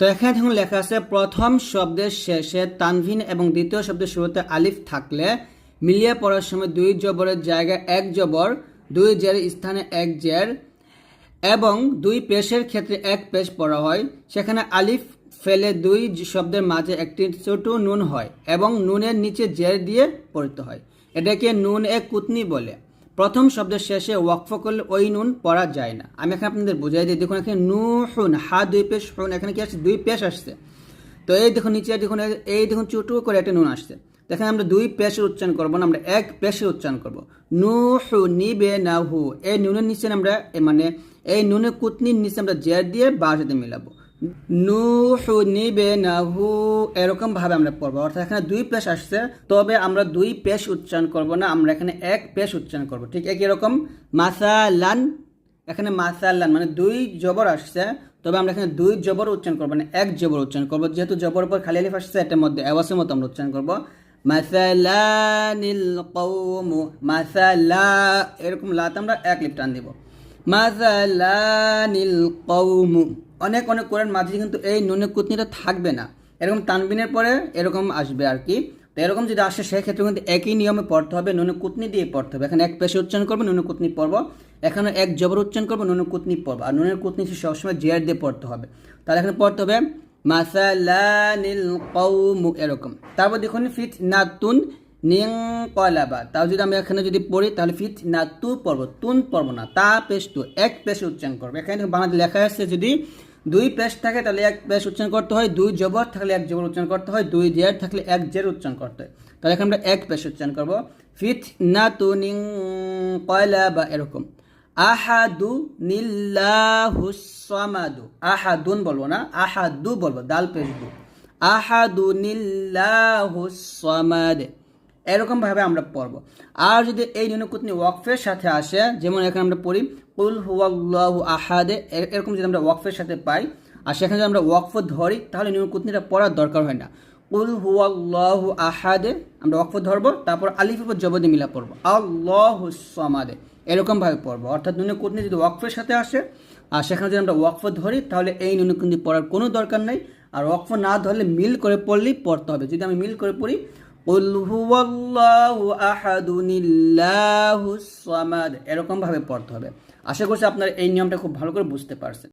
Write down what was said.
তো এখানে দেখুন লেখা আছে, প্রথম শব্দের শেষে তানভিন এবং দ্বিতীয় শব্দের শুরুতে আলিফ থাকলে মিলিয়ে পড়ার সময় দুই জবরের জায়গায় এক জবর, দুই জের স্থানে এক জের এবং দুই পেশের ক্ষেত্রে এক পেশ পড়া হয়। সেখানে আলিফ ফেলে দুই শব্দের মাঝে একটি ছোট নুন হয় এবং নুনের নিচে জের দিয়ে পড়তে হয়। এটাকে নুন এ কুতনি বলে। প্রথম শব্দের শেষে ওয়াকফ করলে ওই নুন পড়া যায় না। আমি এখানে আপনাদের বুঝাই দিই। দেখুন, এখানে নু হুন হা দুই পেশ, হুন, এখানে কি আসছে? দুই পেশ আসছে। তো এই দেখুন, নিচে দেখুন, এই দেখুন, চুটু করে একটা নুন আসছে। দেখেন, আমরা দুই পেশের উচ্চারণ করব না, আমরা এক পেশের উচ্চারণ করব। নু হু নিবে না হু এই নুনের নিচে আমরা মানে এই নুনের কুতনির নিচে আমরা জের দিয়ে বা সাথে মিলাবো। নু হু নিবে না হু এরকম ভাবে আমরা পড়ব। অর্থাৎ এখানে দুই পেশ আসছে, তবে আমরা দুই পেশ উচ্চারণ করব না, আমরা এখানে এক পেশ উচ্চারণ করব। ঠিক একই রকম, মাসালান, এখানে মাসাল্লান মানে দুই জবর আসছে, তবে আমরা এখানে দুই জবর উচ্চারণ করব না, এক জবর উচ্চারণ করব। যেহেতু জবর উপর খালি আলিফ আসছে, এটার মধ্যে আওয়াজের মতো আমরা উচ্চারণ করব। মাসালানিল কৌমু মাসালা, এরকম লাত আমরা এক লিপ টান দিব। মাসালানিল কৌমু অনেক অনেক কোরআন মাঝে কিন্তু এই নুনের কুতনিটা থাকবে না। এরকম তানবিনের পরে এরকম আসবে আর কি। তো এরকম যদি আসে, সেক্ষেত্রে কিন্তু একই নিয়মে পড়তে হবে, নুনে কুতনি দিয়ে পড়তে হবে। এখানে এক পেশে উচ্চারণ করব, নুনে কুতনি পড়ব। এখানে এক জবর উচ্চারণ করব, নুনে কুতনি পড়ব। আর নুনের কুতনি সবসময় জেয়ার দিয়ে পড়তে হবে। তাহলে এখানে পড়তে হবে মাসালানিল কৌমু এরকম। তারপর দেখুন ফিট নাতুন নিং কলাবা তাও যদি আমি এখানে যদি পড়ি, তাহলে ফিট না তু পড়ব, তুন পড়ব না, তা পেশ তু, এক পেশে উচ্চারণ করব। এখানে বাংলাতে লেখা আছে যদি দুই পেশ থাকে, তাহলে এক পেশ উচ্চারণ করতে হয়, দুই জবর থাকলে এক জবর উচ্চারণ করতে হয়, দুই জের থাকলে এক জের উচ্চারণ করতে হয়। তাহলে এখানে আমরা এক পেশ উচ্চারণ করব ফিট না তু নিং কলাবা এরকম। আহাদু নিল্লাহুসামাদু আহাদুন বলব না, আহাদু বলব, দাল পেশ দু। আহাদু নিল্লাহুসামাদ এরকম ভাবে আমরা পড়ব। আর যদি এই নুনকুতনি ওয়াকফের সাথে আসে, যেমন এখানে আমরা পড়ি, কুল হুয়াল্লাহু আহাদে এরকম যদি আমরা ওয়াকফের সাথে পাই, আর সেখানে যদি আমরা ওয়াকফ ধরি, তাহলে নুনকুতনিটা পড়ার দরকার হয় না। কুল হুয়াল্লাহু আহাদে আমরা ওয়াকফ ধরবো, তারপর আলিফের উপর জবদি মিলা পড়ব। আল্লাহু সামাদে এরকম ভাবে পড়ব। অর্থাৎ নুনকুতনি যদি ওয়াকফের সাথে আসে, আর সেখানে যদি আমরা ওয়াকফ ধরি, তাহলে এই নুনকুতনি পড়ার কোনো দরকার নেই। আর ওয়াকফ না ধরলে মিল করে পড়লেই পড়তে হবে। যদি আমি মিল করে পড়ি কুল হুয়াল্লাহু আহাদুন ইল্লাহুস সামাদ এরকমভাবে পড়তে হবে। আশা করছি আপনারা এই নিয়মটা খুব ভালো করে বুঝতে পারছেন।